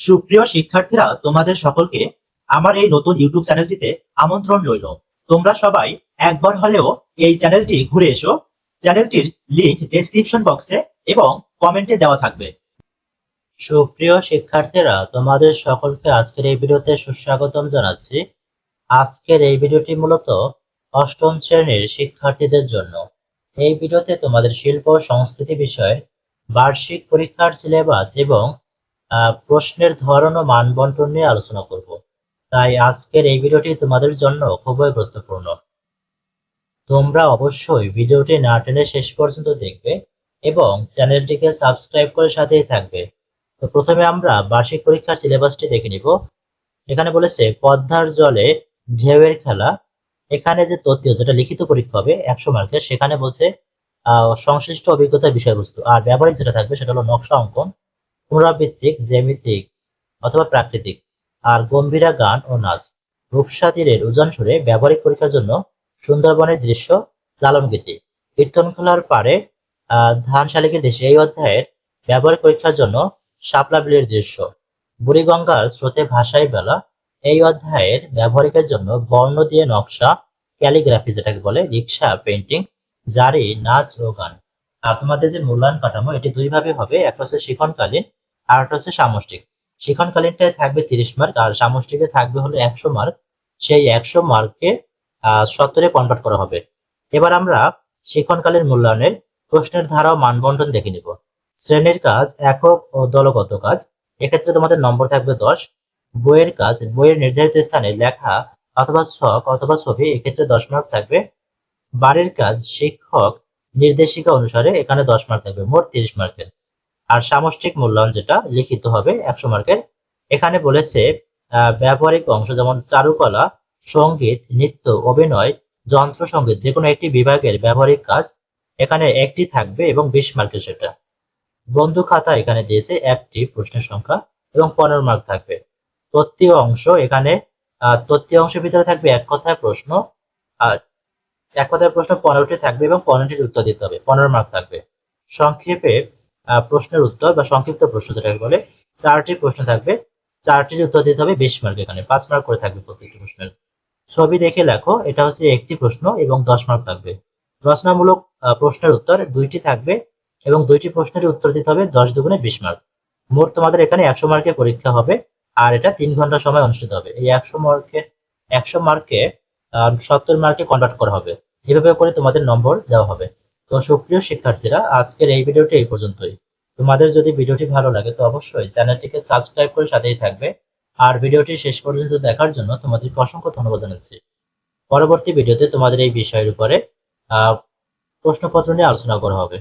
সুপ্রিয় শিক্ষার্থীরা, তোমাদের সকলকে আমার এই নতুন ইউটিউব চ্যানেলটিতে আমন্ত্রণ রইল। তোমরা সবাই একবার হলেও এই চ্যানেলটি ঘুরে এসো। চ্যানেলটির লিংক ডেসক্রিপশন বক্সে এবং কমেন্টে দেওয়া থাকবে। সুপ্রিয় শিক্ষার্থীরা, তোমাদের সকলকে আজকের এই ভিডিওতে সুস্বাগতম জানাচ্ছি। আজকের এই ভিডিওটি মূলত অষ্টম শ্রেণির শিক্ষার্থীদের জন্য। এই ভিডিওতে তোমাদের শিল্প সংস্কৃতি বিষয়ের বার্ষিক পরীক্ষার সিলেবাস এবং প্রশ্নের ধরন ও মান বন্টন নিয়ে আলোচনা করব। তাই আজকের এই ভিডিওটি তোমাদের জন্য খুবই গুরুত্বপূর্ণ। তোমরা অবশ্যই ভিডিওটি না টেনে শেষ পর্যন্ত দেখবে এবং চ্যানেলটিকে সাবস্ক্রাইব করে সাথেই থাকবে। তো প্রথমে আমরা বার্ষিক পরীক্ষার সিলেবাসটি দেখে নিব। এখানে বলেছে, পদ্মার জলে ঢেউয়ের খেলা। এখানে যে তথ্য, যেটা লিখিত পরীক্ষা হবে, একশো মার্কের সেখানে বলছে সংশ্লিষ্ট অভিজ্ঞতার বিষয়বস্তু। আর ব্যবহারিক যেটা থাকবে, সেটা হলো নকশা অঙ্কন। পুনরাবৃত্তিক জ্যামিতিক অথবা প্রাকৃতিক, আর গম্ভীরা গান ও নাচ। রূপসা তীরের উজান সুরে ব্যবহারিক পরীক্ষার জন্য সুন্দরবনের দৃশ্য লালন গীতি কীর্তনখোলার পারে ধান শালিকের দেশে এই অধ্যায়ের ব্যবহারিক পরীক্ষার জন্য শাপলা বিলের দৃশ্য। বুড়িগঙ্গার স্রোতে ভাষায় বেলা এই অধ্যায়ের ব্যবহারিকের জন্য বর্ণ দিয়ে নকশা ক্যালিগ্রাফি যেটাকে বলে রিক্সা পেন্টিং জারি, নাচ ও গান। আর তোমাদের যে মূল্যায়ন কাঠামো, এটি দুইভাবে হবে। একটা হচ্ছে শিখনকালীন আর হচ্ছে সামষ্টিক। শিখনকালীনটায় থাকবে তিরিশ মার্ক, আর সামষ্টিকে থাকবে হলো একশো মার্ক। সেই একশো মার্ককে সত্তরে কনভার্ট করা হবে। এবার আমরা শিখনকালীন মূল্যায়নের প্রশ্নের ধারা ও মানবন্টন দেখে নিব। শ্রেণির কাজ, একক ও দলগত কাজ। এক্ষেত্রে তোমাদের নম্বর থাকবে দশ। বইয়ের কাজ, বইয়ের নির্ধারিত স্থানে লেখা অথবা ছক অথবা ছবি, এক্ষেত্রে দশ মার্ক থাকবে। বাড়ির কাজ, শিক্ষক, নির্দেশিকা অনুসারে এখানে দশ মার্ক থাকবে, মোট তিরিশ মার্কের। আর সামষ্টিক মূল্যায়ন যেটা লিখিত হবে একশো মার্কের। এখানে বলেছে ব্যবহারিক অংশ যেমন চারুকলা, সংগীত, নৃত্য, অভিনয়, যন্ত্র সংগীত যে কোনো একটি বিভাগের ব্যবহারিক কাজ, এখানে একটি থাকবে এবং বিশ মার্কের সেটা। বন্ধু খাতা এখানে দিয়েছে একটি প্রশ্নের সংখ্যা এবং পনেরো মার্ক থাকবে। তত্ত্বীয় অংশ এখানে তত্ত্বীয় অংশের ভিতরে থাকবে এক কথায় প্রশ্ন, আর এক কথায় প্রশ্ন পনেরোটি থাকবে এবং পনেরোটির উত্তর দিতে হবে। পনেরো মার্ক থাকবে। সংক্ষেপে প্রশ্নের উত্তর বা সংক্ষিপ্ত প্রশ্ন যেটাকে বলে, চারটি প্রশ্ন থাকবে। চারটির উত্তর দিতে হবে বিশ মার্ক এখানে, পাঁচ মার্ক করে থাকবে প্রত্যেকটি প্রশ্নের। ছবি দেখে লেখো, এটা হচ্ছে একটি প্রশ্ন এবং দশ মার্ক থাকবে রচনামূলক প্রশ্নের উত্তর, দুইটি থাকবে এবং দুইটি প্রশ্নের উত্তর দিতে হবে দশ দুগুণে বিশ মার্ক। মোট তোমাদের এখানে একশো মার্কের পরীক্ষা হবে আর এটা তিন ঘণ্টা সময় অনুষ্ঠিত হবে। এই একশো মার্কের একশো মার্কে সত্তর মার্কে কনভার্ট করা হবে। এভাবে করে তোমাদের নম্বর দেওয়া হবে। তো সুপ্রিয় শিক্ষার্থীরা, আজকের এই ভিডিওটি এই পর্যন্তই। তোমাদের যদি ভিডিওটি ভালো লাগে তো অবশ্যই চ্যানেলটিকে সাবস্ক্রাইব করে সাথেই থাকবে। আর ভিডিওটি শেষ পর্যন্ত দেখার জন্য তোমাদেরকে অসংখ্য ধন্যবাদ জানাচ্ছি। পরবর্তী ভিডিওতে তোমাদের এই বিষয়ের উপরে প্রশ্নপত্র নিয়ে আলোচনা করা হবে।